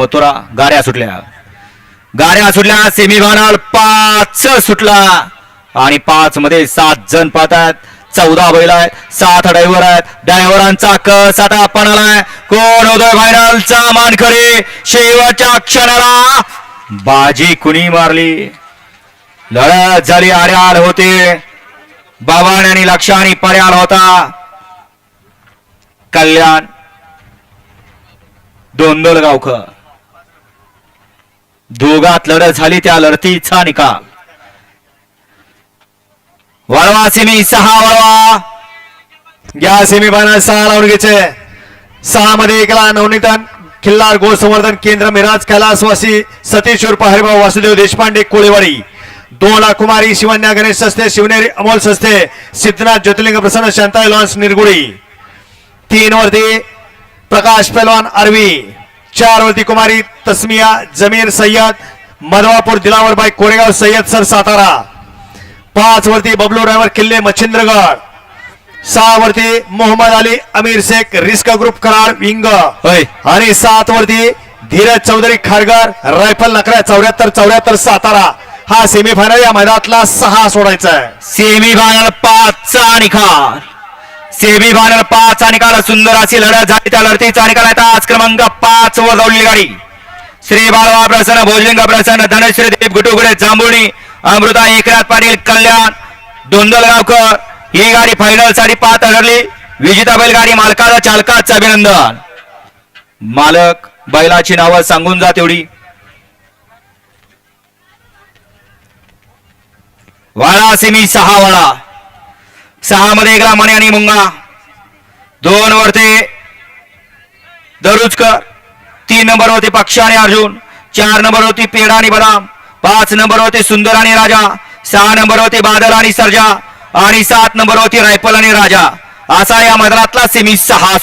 होतोरा गाड्या सुटल्या. गाड्या सुटल्या सेमीफायनल पाच सुटला. आणि पाच मध्ये सात जण पाहतात चौदा बैल आहेत सात ड्रायव्हर आहेत. ड्रायव्हरांचा कस आता पणालाय कोण होतोय फायनलचा मानकरी? शेवटच्या क्षणाला बाजी कुणी मारली? लढत झाली आर्याल होते. बाबाण आणि लक्ष पर्याल होता कल्याण दोंदोल गावकर दोघात लढत झाली त्या लढतीचा निकाल. वळवा सेमी सहा वळवा. या सेमीफायनल सहा लावून सहा मध्ये एकला नवनीतन खिल्लार गोल संवर्धन केंद्र मिराज कैलासवासी सतीश उर्फ हरिभाऊ वासुदेव देशपांडे कोळेवाडी. दोला कुमारी शिवन्या गणेश सस्ते शिवनेरी अमोल सस्ते सिद्धनाथ ज्योतिर्लिंग प्रसन्न शांताई लॉन्स निरगुडी. तीन वरती प्रकाश पेलवान अरवी चार वरती कुमारी तस्मिया जमीर सय्यद मधवापूर दिलावरबाई कोरेगाव सय्यद सर सातारा. पाच वरती बबलू ड्रायव्हर किल्ले मच्छिंद्रगड. सहा वरती Mohammad Ali Amir Shaikh risk group Karad wing. होय आणि सात वरती धीरज चौधरी खारगर रायफल नकऱ्या चौऱ्याहत्तर चौऱ्याहत्तर सातारा. हा सेमीफायनल या मैदानातला सहा सोडायचा आहे. सेमी फायनल पाचचा निकाल सेमी फायनल पाच आणि काल सुंदर अशी लढत झाली. त्या लढतीचा निकाल आता आज क्रमांक पाच वर दौडली गाडी. श्री बाळवा प्रसन्न भोजलिंग प्रसन्न धनश्री देव गुटुगुडे जांभुणी अमृता एकनाथ पाटील कल्याण धोंदलगावकर ही गाडी फायनलसाठी पाच ठरली विजेता बैलगाडी मालकाला चालकाचं अभिनंदन. मालक बैलाची नावं सांगून जा तेवढी. वाळा सेमी सहा वाळा सहा मध्ये एकला आणि मुंगा. दोन वरते दरुजकर. तीन नंबर होते पक्ष आणि अर्जुन. चार नंबर होती पेडा आणि बदाम. पाच नंबर होते सुंदर आणि राजा. सहा नंबर होते बादल आणि सर्जा. आणि सात नंबर होती रायफल आणि राजा. असा या मैदानातला सेमी सहा